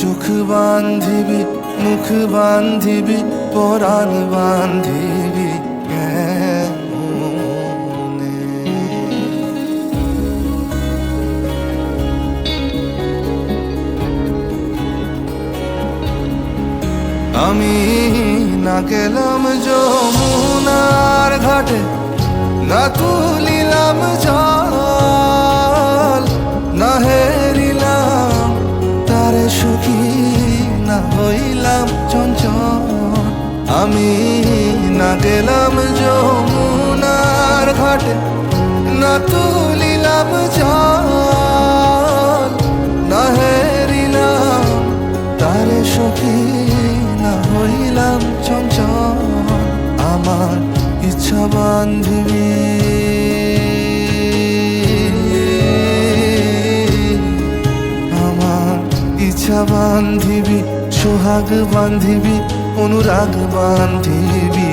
চোখ বান্ধিবি মুখ বান্ধিবি পরাণ বান্ধিবি আমি না গেলাম যমুনার ঘাটে না তুলিলাম জল। হইলাম চঞ্চল আমি না গেলাম যমুনার ঘাটে, না তুলিলাম জল, না হেরিলাম তারে সখী, না হইলাম চঞ্চল আমার ইচ্ছা বান্ধবী। আমার ইচ্ছা বান্ধিবি। সোহাগ বান্ধিবি, অনুরাগ বান্ধিবি?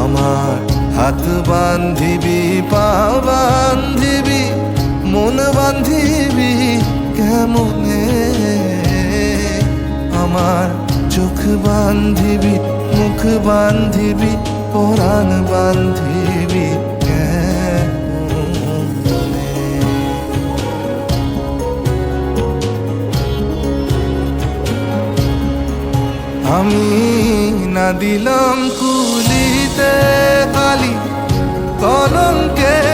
আমার হাত বান্ধিবি, পা বান্ধিবি, মন বান্ধিবি, কেমনে আমার চোখ বান্ধিবি, মুখ বান্ধিবি আমি না দিলাম কুলিতে কালি কলঙ্কেরি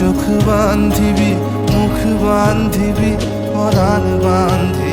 চোখ বান্ধিবি মুখ বান্ধিবি পরাণ বান্ধিবি।